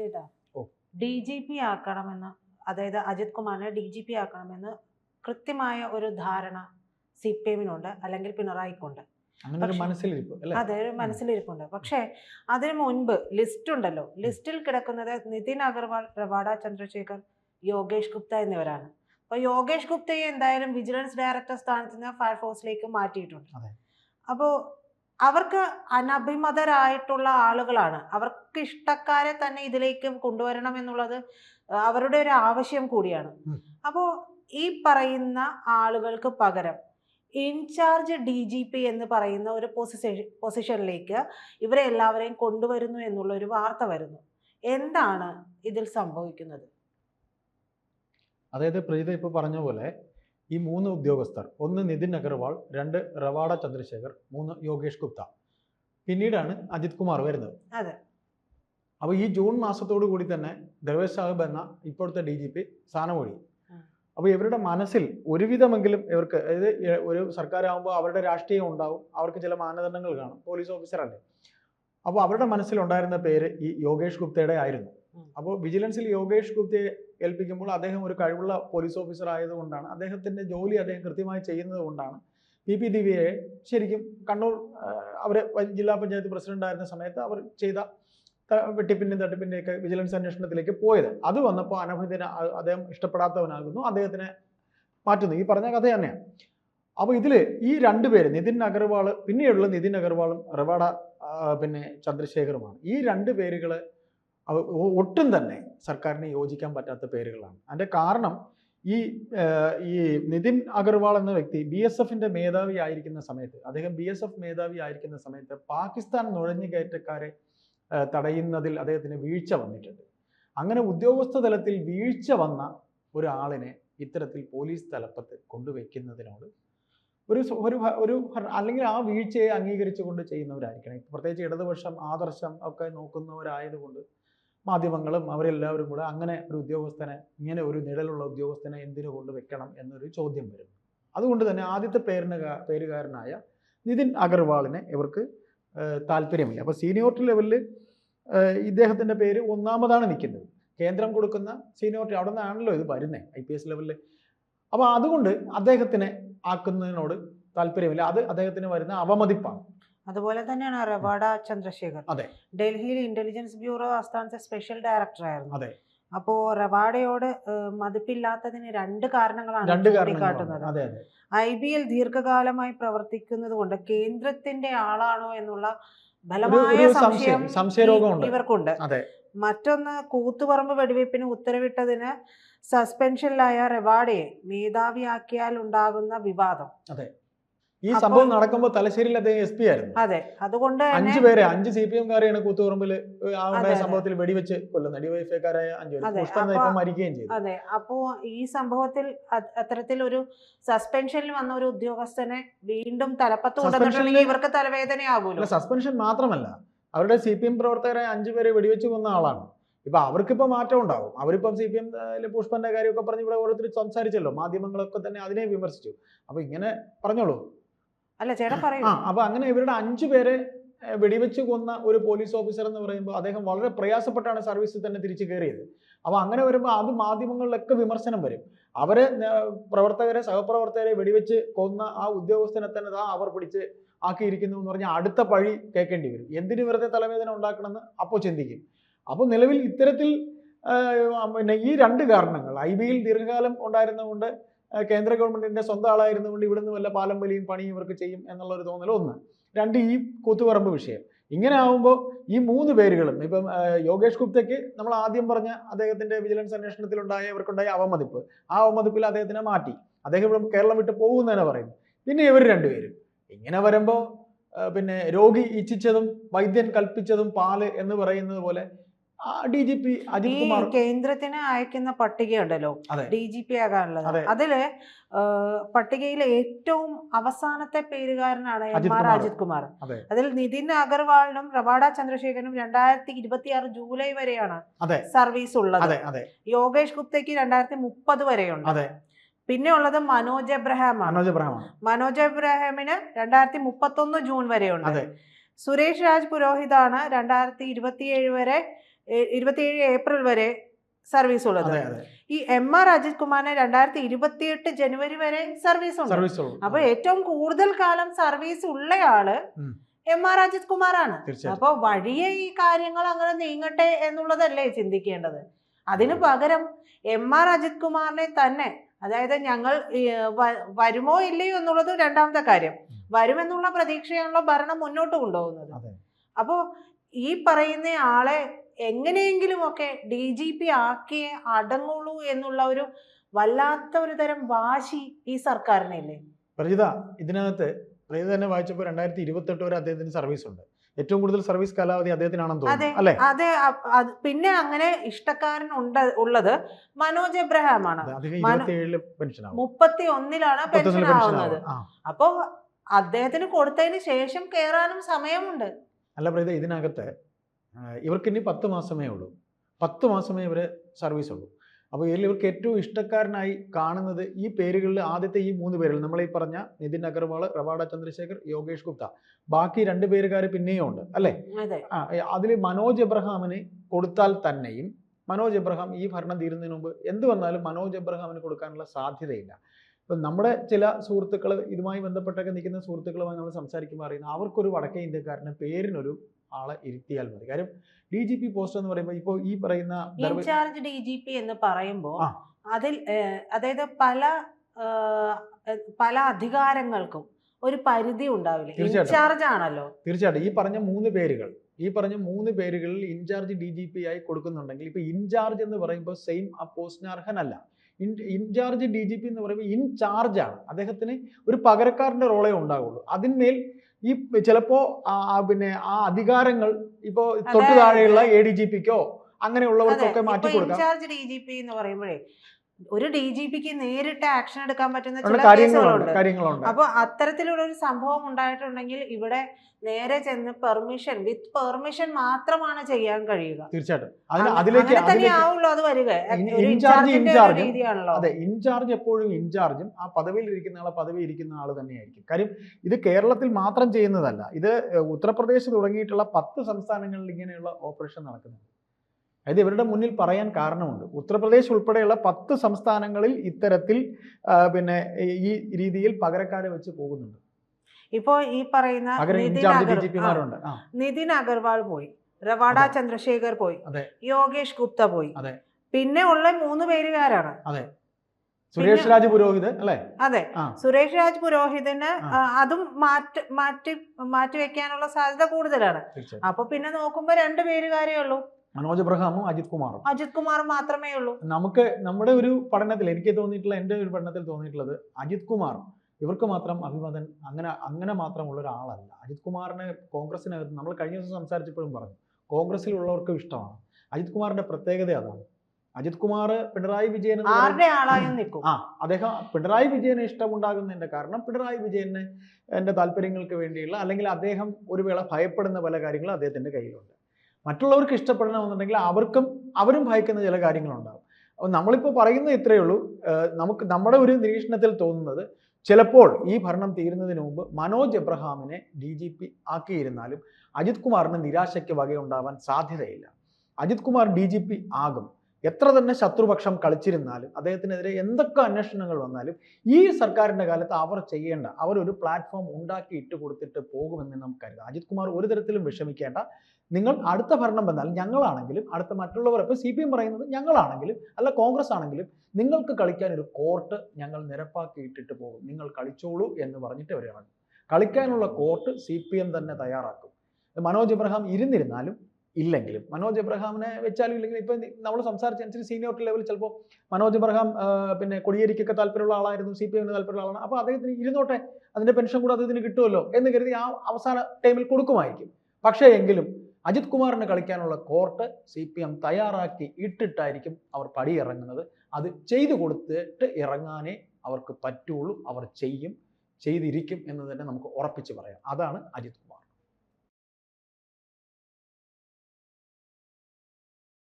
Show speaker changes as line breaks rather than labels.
ചേട്ടാ. D G P ആക്കണമെന്ന് അതായത് അജിത് കുമാറിനെ ഡി ജി പി ആക്കണമെന്ന് കൃത്യമായ ഒരു ധാരണ സി പി എമ്മിനുണ്ട് അല്ലെങ്കിൽ പിണറായിക്കുണ്ട്. അതെ ഒരു മനസ്സിലിരിപ്പുണ്ട്. പക്ഷേ അതിനു മുൻപ് ലിസ്റ്റ് ഉണ്ടല്ലോ ലിസ്റ്റിൽ കിടക്കുന്നത് നിതിൻ അഗർവാൾ റവാഡ ചന്ദ്രശേഖർ യോഗേഷ് ഗുപ്ത എന്നിവരാണ്. അപ്പൊ യോഗേഷ് ഗുപ്തയെ എന്തായാലും വിജിലൻസ് ഡയറക്ടർ സ്ഥാനത്ത് നിന്ന് ഫയർഫോഴ്സിലേക്ക് മാറ്റിയിട്ടുണ്ട്.
അപ്പോ
അപ്പോൾ അവർക്ക് അനഭിമതരായിട്ടുള്ള ആളുകളാണ്. അവർക്ക് ഇഷ്ടക്കാരെ തന്നെ ഇതിലേക്ക് കൊണ്ടുവരണം എന്നുള്ളത് അവരുടെ ഒരു ആവശ്യം കൂടിയാണ്. അപ്പോൾ ഈ പറയുന്ന ആളുകൾക്ക് പകരം ഇൻചാർജ് ഡി ജി പി എന്ന് പറയുന്ന ഒരു പൊസിഷൻ പൊസിഷനിലേക്ക് ഇവരെ എല്ലാവരെയും കൊണ്ടുവരുന്നു എന്നുള്ള ഒരു വാർത്ത വരുന്നു. എന്താണ് ഇതിൽ സംഭവിക്കുന്നത്?
അതായത് പ്രീത ഇപ്പോൾ പറഞ്ഞ പോലെ ഈ മൂന്ന് ഉദ്യോഗസ്ഥർ ഒന്ന് നിതിൻ അഗർവാൾ രണ്ട് റവാഡ ചന്ദ്രശേഖർ മൂന്ന് യോഗേഷ് ഗുപ്ത. പിന്നീടാണ് അജിത് കുമാർ വരുന്നത്.
അതെ.
അപ്പോൾ ഈ ജൂൺ മാസത്തോടു കൂടി തന്നെ ദർവേഷ് സാഹിബ് എന്ന ഇപ്പോഴത്തെ ഡി ജി പി സ്ഥാനമൊഴി. അപ്പോൾ ഇവരുടെ മനസ്സിൽ ഒരുവിധമെങ്കിലും ഇവർക്ക് അതായത് ഒരു സർക്കാർ സർക്കാരാകുമ്പോൾ അവരുടെ രാഷ്ട്രീയം ഉണ്ടാവും. അവർക്ക് ചില മാനദണ്ഡങ്ങൾ കാണും. പോലീസ് ഓഫീസറല്ലേ. അപ്പോൾ അവരുടെ മനസ്സിൽ ഉണ്ടായിരുന്ന പേര് ഈ യോഗേഷ് ഗുപ്തയുടെ ആയിരുന്നു. അപ്പോൾ വിജിലൻസിൽ യോഗേഷ് ഗുപ്തയെ ഏൽപ്പിക്കുമ്പോൾ അദ്ദേഹം ഒരു കഴിവുള്ള പോലീസ് ഓഫീസർ ആയതുകൊണ്ടാണ്. അദ്ദേഹത്തിന്റെ ജോലി അദ്ദേഹം കൃത്യമായി ചെയ്യുന്നത് കൊണ്ടാണ്. പി പി ദിവ്യയെ ശരിക്കും കണ്ണൂർ അവർ ജില്ലാ പഞ്ചായത്ത് പ്രസിഡന്റ് ആയിരുന്ന സമയത്ത് അവർ ചെയ്ത ത- തട്ടിപ്പിന്റെയും തട്ടിപ്പിന്റെയൊക്കെ വിജിലൻസ് അന്വേഷണത്തിലേക്ക് പോയത്. അത് വന്നപ്പോൾ അനഭിതന അദ്ദേഹം ഇഷ്ടപ്പെടാത്തവനാകുന്നു. അദ്ദേഹത്തിനെ മാറ്റുന്നു. ഈ പറഞ്ഞ കഥ തന്നെയാണ്. അപ്പോൾ ഇതിൽ ഈ രണ്ട് പേര് നിതിൻ അഗർവാൾ പിന്നെയുള്ള നിതിൻ അഗർവാളും റവാഡ പിന്നെ ചന്ദ്രശേഖറുമാണ്. ഈ രണ്ട് പേരുകൾ ഒട്ടും തന്നെ സർക്കാരിന് യോജിക്കാൻ പറ്റാത്ത പേരുകളാണ്. അതിന്റെ കാരണം ഈ ഈ നിതിൻ അഗർവാൾ എന്ന വ്യക്തി ബി എസ് എഫിന്റെ മേധാവി ആയിരിക്കുന്ന സമയത്ത് അദ്ദേഹം ബി എസ് എഫ് മേധാവി ആയിരിക്കുന്ന സമയത്ത് പാകിസ്ഥാൻ നുഴഞ്ഞുകയറ്റക്കാരെ തടയുന്നതിൽ അദ്ദേഹത്തിന് വീഴ്ച വന്നിട്ടുണ്ട്. അങ്ങനെ ഉദ്യോഗസ്ഥ തലത്തിൽ വീഴ്ച വന്ന ഒരാളിനെ ഇത്തരത്തിൽ പോലീസ് തലപ്പത്ത് കൊണ്ടുവയ്ക്കുന്നതിനോട് ഒരു ഒരു അല്ലെങ്കിൽ ആ വീഴ്ചയെ അംഗീകരിച്ചുകൊണ്ട് ചെയ്യുന്നവരായിരിക്കണം. പ്രത്യേകിച്ച് ഇടതുപക്ഷം ആദർശം ഒക്കെ നോക്കുന്നവരായതുകൊണ്ട് മാധ്യമങ്ങളും അവരെല്ലാവരും കൂടെ അങ്ങനെ ഒരു ഉദ്യോഗസ്ഥനെ ഇങ്ങനെ ഒരു നിഴലുള്ള ഉദ്യോഗസ്ഥനെ എന്തിനു കൊണ്ട് വെക്കണം എന്നൊരു ചോദ്യം വരും അതുകൊണ്ട് തന്നെ ആദ്യത്തെ പേരിന് പേരുകാരനായ നിതിൻ അഗർവാളിനെ ഇവർക്ക് താല്പര്യമില്ല. അപ്പോൾ സീനിയോറിറ്റി ലെവലിൽ ഇദ്ദേഹത്തിന്റെ പേര് ഒന്നാമതാണ് നിൽക്കുന്നത്. കേന്ദ്രം കൊടുക്കുന്ന സീനിയോറിറ്റി അവിടെ നിന്നാണല്ലോ ഇത് വരുന്നത് ഐ പി എസ് ലെവലിൽ അപ്പോൾ അതുകൊണ്ട് അദ്ദേഹത്തിനെ ആക്കുന്നതിനോട് താല്പര്യമില്ല. അത് അദ്ദേഹത്തിന് വരുന്ന അവമതിപ്പാണ്.
അതുപോലെ തന്നെയാണ് റവാഡ ചന്ദ്രശേഖർ.
അതെ.
ഡൽഹിയിൽ ഇന്റലിജൻസ് ബ്യൂറോ ആസ്ഥാനത്തെ സ്പെഷ്യൽ ഡയറക്ടർ ആയിരുന്നു.
അതെ.
അപ്പോ റവാഡയോട് മതിപ്പില്ലാത്തതിന് രണ്ട് കാരണങ്ങളാണ് ചൂണ്ടിക്കാട്ടുന്നത്. ഐ ബി എൽ ദീർഘകാലമായി പ്രവർത്തിക്കുന്നത് കൊണ്ട് കേന്ദ്രത്തിന്റെ ആളാണോ എന്നുള്ള ബലമായ സംശയം ഇവർക്കുണ്ട്. മറ്റൊന്ന് കൂത്തുപറമ്പ് വെടിവയ്പ്പിന് ഉത്തരവിട്ടതിന് സസ്പെൻഷനിലായ റെവാഡയെ മേധാവിയാക്കിയാൽ ഉണ്ടാകുന്ന വിവാദം.
ഈ സംഭവം നടക്കുമ്പോൾ തലശ്ശേരിയിൽ അദ്ദേഹം എസ് പി ആയിരുന്നു.
അതെ. അതുകൊണ്ട്
അഞ്ചു പേരെ അഞ്ച് സി പി എംകാരെയാണ് കൂത്തുപറമ്പിൽ ആ ഉണ്ടായ സംഭവത്തിൽ വെടിവെച്ച് കൊല്ലുന്നത്. ഡിവൈഎഫ്ഐക്കാരായ അഞ്ചു പേര്. ഇപ്പം മരിക്കുകയും ചെയ്തു.
അതെ. അപ്പോ ഈ സംഭവത്തിൽ അത്തരത്തിൽ ഒരു സസ്പെൻഷനിൽ വന്ന ഒരു ഉദ്യോഗസ്ഥനെ വീണ്ടും തലപ്പത്ത് കൊണ്ടുവന്നിട്ടുണ്ടെങ്കിൽ ഇവർക്ക് തലവേദനയാകൂലോ
അല്ല സസ്പെൻഷൻ മാത്രമല്ല. അവരുടെ സി പി എം പ്രവർത്തകരെ അഞ്ചു പേരെ വെടിവെച്ച് കൊന്ന ആളാണ്. ഇപ്പൊ അവർക്കിപ്പോ മാറ്റം ഉണ്ടാവും. അവരിപ്പം സി പി എം പുഷ്പന്റെ കാര്യമൊക്കെ പറഞ്ഞ് ഇവിടെ ഓരോരുത്തർ സംസാരിച്ചല്ലോ. മാധ്യമങ്ങളൊക്കെ തന്നെ അതിനെ വിമർശിച്ചു. അപ്പൊ ഇങ്ങനെ പറഞ്ഞോളൂ.
അല്ല ചേട്ടൻ പറയൂ.
ആ അപ്പൊ അങ്ങനെ ഇവരുടെ അഞ്ചു പേരെ വെടിവെച്ച് കൊന്ന ഒരു പോലീസ് ഓഫീസർ എന്ന് പറയുമ്പോൾ അദ്ദേഹം വളരെ പ്രയാസപ്പെട്ടാണ് സർവീസിൽ തന്നെ തിരിച്ചു കയറിയത് അപ്പൊ അങ്ങനെ വരുമ്പോൾ അത് മാധ്യമങ്ങളിലൊക്കെ വിമർശനം വരും. അവരെ പ്രവർത്തകരെ സഹപ്രവർത്തകരെ വെടിവെച്ച് കൊന്ന ആ ഉദ്യോഗസ്ഥനെ തന്നെ ആ അവർ പിടിച്ച് ആക്കിയിരിക്കുന്നു എന്ന് പറഞ്ഞാൽ അടുത്ത പഴി കേൾക്കേണ്ടി വരും. എന്തിനു വെറുതെ തലവേദന ഉണ്ടാക്കണമെന്ന് അപ്പോൾ ചിന്തിക്കും. അപ്പോൾ നിലവിൽ ഇത്തരത്തിൽ പിന്നെ ഈ രണ്ട് കാരണങ്ങൾ ഐ ബിയിൽ ദീർഘകാലം ഉണ്ടായിരുന്നതുകൊണ്ട് കേന്ദ്ര ഗവൺമെന്റിന്റെ സ്വന്തം ആളായിരുന്നുകൊണ്ട് ഇവിടുന്ന് വല്ല പാലം വലിയും പണിയും ഇവർക്ക് ചെയ്യും എന്നുള്ള ഒരു തോന്നൽ ഒന്ന്. രണ്ട് ഈ കൂത്തുപറമ്പ് വിഷയം. ഇങ്ങനെ ആവുമ്പോൾ ഈ മൂന്ന് പേരുകളും ഇപ്പം യോഗേഷ് ഗുപ്തയ്ക്ക് നമ്മൾ ആദ്യം പറഞ്ഞ അദ്ദേഹത്തിന്റെ വിജിലൻസ് അന്വേഷണത്തിലുണ്ടായ ഇവർക്കുണ്ടായ അവമതിപ്പ്. ആ അവമതിപ്പിൽ അദ്ദേഹത്തിനെ മാറ്റി. അദ്ദേഹം ഇവിടെ കേരളം വിട്ട് പോകുന്നതിനെ പറയുന്നു. പിന്നെ ഇവർ രണ്ടുപേരും. ഇങ്ങനെ വരുമ്പോൾ പിന്നെ രോഗി ഇച്ഛിച്ചതും വൈദ്യൻ കൽപ്പിച്ചതും പാൽ എന്ന് പറയുന്നത് പോലെ D G P Ajith Kumar
കേന്ദ്രത്തിന് അയക്കുന്ന പട്ടികയുണ്ടല്ലോ. ഡി ജി പി ആകാനുള്ളത്. അതിൽ പട്ടികയിലെ ഏറ്റവും അവസാനത്തെ പേരുകാരനാണ് എം ആർ. അജിത് കുമാർ. അതിൽ നിതിൻ അഗർവാളിനും റവാഡ ചന്ദ്രശേഖരനും രണ്ടായിരത്തി ഇരുപത്തി ആറ് ജൂലൈ വരെയാണ് സർവീസ് ഉള്ളത്. യോഗേഷ് ഗുപ്തയ്ക്ക് രണ്ടായിരത്തി മുപ്പത് വരെയുണ്ട്. പിന്നെ ഉള്ളത് മനോജ് എബ്രഹാം
മനോജ്
മനോജ് എബ്രഹാമിന് രണ്ടായിരത്തി മുപ്പത്തി ഒന്ന് ജൂൺ വരെയുണ്ട്. സുരേഷ് രാജ് പുരോഹിതാണ് രണ്ടായിരത്തി ഇരുപത്തിയേഴ് വരെ ഇരുപത്തിയേഴ് ഏപ്രിൽ വരെ സർവീസ് ഉള്ളത്. ഈ എം ആർ അജിത് കുമാറിന് രണ്ടായിരത്തി ഇരുപത്തിയെട്ട് ജനുവരി വരെ സർവീസ് ഉണ്ട്. അപ്പൊ ഏറ്റവും കൂടുതൽ കാലം സർവീസ്
ഉള്ളയാൾ
എം ആർ അജിത് കുമാറാണ്. അപ്പൊ വഴിയെ ഈ കാര്യങ്ങൾ അങ്ങനെ നീങ്ങട്ടെ എന്നുള്ളതല്ലേ ചിന്തിക്കേണ്ടത്. അതിനു പകരം എം ആർ അജിത് കുമാറിനെ തന്നെ അതായത് ഞങ്ങൾ വരുമോ ഇല്ലയോ എന്നുള്ളത് രണ്ടാമത്തെ കാര്യം. വരുമെന്നുള്ള പ്രതീക്ഷയാണല്ലോ ഭരണം മുന്നോട്ട് കൊണ്ടുപോകുന്നത്.
അപ്പോ
അപ്പോൾ ഈ പറയുന്ന ആളെ എങ്ങനെയെങ്കിലും ഒക്കെ ഡി ജി പി ആക്കിയേ അടങ്ങുള്ളൂ എന്നുള്ള ഒരു വല്ലാത്ത ഒരു തരം വാശി ഈ സർക്കാരിനല്ലേ?
പ്രജിത ഇതിനകത്ത് പ്രജിത തന്നെ വായിച്ചപ്പോൾ രണ്ടായിരത്തി ഇരുപത്തെട്ട് വരെ അദ്ദേഹത്തിന് സർവീസ് ഉണ്ട്. ഏറ്റവും കൂടുതൽ സർവീസ് കാലാവധി അദ്ദേഹത്തിനാണെന്ന് തോന്നുന്നു അല്ലേ?
അതെ പിന്നെ അങ്ങനെ ഇഷ്ടക്കാരൻ ഉണ്ട് ഉള്ളത് മനോജ് എബ്രഹാം ആണ്. മുപ്പത്തി ഒന്നിലാണ് പെൻഷൻ ആവുന്നത്. അപ്പോ അദ്ദേഹത്തിന് കൊടുത്തതിന് ശേഷം കേറാനും സമയമുണ്ട്.
അല്ല പ്രജിത ഇതിനകത്ത് ഇവർക്ക് ഇനി പത്ത് മാസമേ ഉള്ളൂ. പത്ത് മാസമേ ഇവർ സർവീസ് ഉള്ളൂ. അപ്പോൾ ഇതിൽ ഇവർക്ക് ഏറ്റവും ഇഷ്ടക്കാരനായി കാണുന്നത് ഈ പേരുകളിൽ ആദ്യത്തെ ഈ മൂന്ന് പേരിൽ നമ്മൾ ഈ പറഞ്ഞ നിതിൻ അഗർവാൾ റവാഡ ചന്ദ്രശേഖർ യോഗേഷ് ഗുപ്ത. ബാക്കി രണ്ട് പേരുകാർ പിന്നെയും ഉണ്ട് അല്ലേ? ആ അതിൽ മനോജ് എബ്രഹാമിന് കൊടുത്താൽ തന്നെയും മനോജ് എബ്രഹാം ഈ ഭരണം തീരുന്നതിന് മുമ്പ് എന്ത് വന്നാലും മനോജ് എബ്രഹാമിന് കൊടുക്കാനുള്ള സാധ്യതയില്ല. ഇപ്പം നമ്മുടെ ചില സുഹൃത്തുക്കൾ ഇതുമായി ബന്ധപ്പെട്ടൊക്കെ നിൽക്കുന്ന സുഹൃത്തുക്കളുമായി നമ്മൾ സംസാരിക്കുമ്പോൾ അറിയുന്ന അവർക്കൊരു വടക്കേ ഇന്ത്യക്കാരന് പേരിനൊരു ആളെ ഇരുത്തിയാൽ മതി. കാര്യം ഡി ജി പി പോസ്റ്റ് എന്ന് പറയുമ്പോൾ ഇപ്പോൾ ഈ പറയുന്ന
ഇൻചാർജ് ഡി ജി പി എന്ന് പറയുമ്പോൾ അതിൽ അതായത് പല പല അധികാരങ്ങൾക്കും ഒരു പരിധി ഉണ്ടാവില്ല. ഇൻചാർജ് ആണല്ലോ.
തീർച്ചയായിട്ടും. ഈ പറഞ്ഞ മൂന്ന് പേരുകൾ ഈ പറഞ്ഞ മൂന്ന് പേരുകളിൽ ഇൻചാർജ് ഡി ജി പി ആയി കൊടുക്കുന്നുണ്ടെങ്കിൽ ഇപ്പൊ ഇൻചാർജ് എന്ന് പറയുമ്പോൾ സെയിം ആ പോസ്റ്റിന് അർഹനല്ല. In charge D G P എന്ന് പറയുമ്പോൾ ഇൻചാർജ് ആണ്. അദ്ദേഹത്തിന് ഒരു പകരക്കാരന്റെ റോളേ ഉണ്ടാവുള്ളൂ. അതിന്മേൽ ഈ ചിലപ്പോ പിന്നെ ആ അധികാരങ്ങൾ ഇപ്പോ തൊട്ടു താഴെയുള്ള എ ഡി ജി പിക്കോ അങ്ങനെയുള്ളവർക്കൊക്കെ മാറ്റി കൊടുക്കാം
ഇൻചാർജ് ഡി ജി പി എന്ന് പറയുമ്പോഴേ ഒരു ഡി ജി പിക്ക് നേരിട്ട് ആക്ഷൻ എടുക്കാൻ പറ്റുന്ന ചില
കാര്യങ്ങളുണ്ട്
കേസുകളുണ്ട് അപ്പൊ അത്തരത്തിലുള്ള ഒരു സംഭവം ഉണ്ടായിട്ടുണ്ടെങ്കിൽ ഇവിടെ നേരെ ചെന്ന് പെർമിഷൻ വിത്ത് പെർമിഷൻ മാത്രമാണ് ചെയ്യാൻ കഴിയുക.
തീർച്ചയായിട്ടും. അതിലേക്ക്
അത് വരിക.
ഇൻചാർജ് ഇൻചാർജും അതെ ഇൻചാർജ് എപ്പോഴും ഇൻചാർജും. ആ പദവിയിൽ ഇരിക്കുന്ന ആളെ പദവി ഇരിക്കുന്ന ആൾ തന്നെയായിരിക്കും. കാര്യം ഇത് കേരളത്തിൽ മാത്രം ചെയ്യുന്നതല്ല. ഇത് ഉത്തർപ്രദേശ് തുടങ്ങിയിട്ടുള്ള പത്ത് സംസ്ഥാനങ്ങളിൽ ഇങ്ങനെയുള്ള ഓപ്പറേഷൻ നടക്കുന്നുണ്ട്. അതായത് ഇവരുടെ മുന്നിൽ പറയാൻ കാരണമുണ്ട്. ഉത്തർപ്രദേശ് ഉൾപ്പെടെയുള്ള പത്ത് സംസ്ഥാനങ്ങളിൽ ഇത്തരത്തിൽ പിന്നെ ഈ രീതിയിൽ പകരക്കാരെ വെച്ച് പോകുന്നുണ്ട്.
ഇപ്പോ ഈ പറയുന്ന നിതിൻ അഗർവാൾ പോയി. റവാഡ
അതെ.
ചന്ദ്രശേഖർ പോയി.
അതെ.
യോഗേഷ് ഗുപ്ത പോയി.
അതെ.
പിന്നെ ഉള്ള മൂന്ന് പേരുകാരാണ്.
സുരേഷ് രാജ് പുരോഹിത് അല്ലേ?
അതെ. സുരേഷ് രാജ് പുരോഹിതന് അതും മാറ്റി മാറ്റി മാറ്റിവെക്കാനുള്ള സാധ്യത കൂടുതലാണ്. അപ്പൊ പിന്നെ നോക്കുമ്പോ രണ്ട് പേരുകാരേ ഉള്ളൂ.
മനോജ് എബ്രഹാമും അജിത് കുമാറും.
അജിത് കുമാർ മാത്രമേ ഉള്ളൂ.
നമുക്ക് നമ്മുടെ ഒരു പഠനത്തിൽ എനിക്ക് തോന്നിയിട്ടുള്ള എന്റെ ഒരു പഠനത്തിൽ തോന്നിയിട്ടുള്ളത് അജിത് കുമാർ. ഇവർക്ക് മാത്രം അഭിമതൻ അങ്ങനെ അങ്ങനെ മാത്രമുള്ള ഒരാളല്ല. അജിത് കുമാറിന് കോൺഗ്രസിനകത്ത് നമ്മൾ കഴിഞ്ഞ ദിവസം സംസാരിച്ചപ്പോഴും പറഞ്ഞു കോൺഗ്രസ്സിലുള്ളവർക്കും ഇഷ്ടമാണ്. അജിത് കുമാറിന്റെ പ്രത്യേകത അതാണ്. അജിത് കുമാർ പിണറായി വിജയൻ ആ അദ്ദേഹം പിണറായി വിജയന് ഇഷ്ടമുണ്ടാകുന്നതിന്റെ കാരണം പിണറായി വിജയന് എന്റെ താല്പര്യങ്ങൾക്ക് വേണ്ടിയുള്ള അല്ലെങ്കിൽ അദ്ദേഹം ഒരു വേള ഭയപ്പെടുന്ന പല കാര്യങ്ങളും അദ്ദേഹത്തിന്റെ കയ്യിലുണ്ട്. മറ്റുള്ളവർക്ക് ഇഷ്ടപ്പെടണമെന്നുണ്ടെങ്കിൽ അവർക്കും അവരും ഭയക്കുന്ന ചില കാര്യങ്ങളുണ്ടാകും അപ്പോൾ നമ്മളിപ്പോൾ പറയുന്നത് ഇത്രയേ ഉള്ളൂ. നമുക്ക് നമ്മുടെ ഒരു നിരീക്ഷണത്തിൽ തോന്നുന്നത് ചിലപ്പോൾ ഈ ഭരണം തീരുന്നതിന് മുമ്പ് മനോജ് എബ്രഹാമിനെ ഡി ജി പി ആക്കിയിരുന്നാലും അജിത് കുമാറിന് നിരാശയ്ക്ക് വകയുണ്ടാവാൻ സാധ്യതയില്ല. Ajith Kumar D G P ആകും. എത്ര തന്നെ ശത്രുപക്ഷം കളിച്ചിരുന്നാലും അദ്ദേഹത്തിനെതിരെ എന്തൊക്കെ അന്വേഷണങ്ങൾ വന്നാലും ഈ സർക്കാരിന്റെ കാലത്ത് അവർ ചെയ്യേണ്ട അവർ ഒരു പ്ലാറ്റ്ഫോം ഉണ്ടാക്കി ഇട്ട് കൊടുത്തിട്ട് പോകുമെന്ന് നമുക്ക് കരുതാം. അജിത് കുമാർ ഒരു തരത്തിലും വിഷമിക്കേണ്ട. നിങ്ങൾ അടുത്ത ഭരണം വന്നാൽ ഞങ്ങളാണെങ്കിലും അടുത്ത മറ്റുള്ളവർ ഇപ്പോൾ സി പി എം പറയുന്നത് ഞങ്ങളാണെങ്കിലും അല്ല കോൺഗ്രസ് ആണെങ്കിലും നിങ്ങൾക്ക് കളിക്കാൻ ഒരു കോർട്ട് ഞങ്ങൾ നിരപ്പാക്കി ഇട്ടിട്ട് പോകും. നിങ്ങൾ കളിച്ചോളൂ എന്ന് പറഞ്ഞിട്ട് അവർ കളിക്കാനുള്ള കോർട്ട് സി പി എം തന്നെ തയ്യാറാക്കും. മനോജ് എബ്രഹാം ഇരുന്നിരുന്നാലും ഇല്ലെങ്കിലും മനോജ് എബ്രഹാമിനെ വെച്ചാലും ഇല്ലെങ്കിലും ഇപ്പം നമ്മൾ സംസാരിച്ചനുസരിച്ച് സീനിയോറിറ്റി ലെവലിൽ ചിലപ്പോൾ മനോജ് എബ്രഹാം പിന്നെ കൊടിയേരിക്കൊക്കെ താല്പര്യമുള്ള ആളായിരുന്നു സി പി എമ്മിന് താല്പര്യമുള്ള ആളാണ്. അപ്പോൾ അദ്ദേഹത്തിന് ഇരുന്നോട്ടെ അതിന്റെ പെൻഷൻ കൂടെ അദ്ദേഹത്തിന് കിട്ടുമല്ലോ എന്ന് കരുതി ആ അവസാന ടൈമിൽ കൊടുക്കുമായിരിക്കും. പക്ഷേ എങ്കിലും അജിത് കുമാറിന് കളിക്കാനുള്ള കോർട്ട് സി പി എം തയ്യാറാക്കി ഇട്ടിട്ടായിരിക്കും അവർ പടിയിറങ്ങുന്നത്. അത് ചെയ്തു കൊടുത്തിട്ട് ഇറങ്ങാനേ അവർക്ക് പറ്റുള്ളൂ. അവർ ചെയ്യും ചെയ്തിരിക്കും എന്ന് തന്നെ നമുക്ക് ഉറപ്പിച്ച് പറയാം. അതാണ് അജിത് കുമാർ.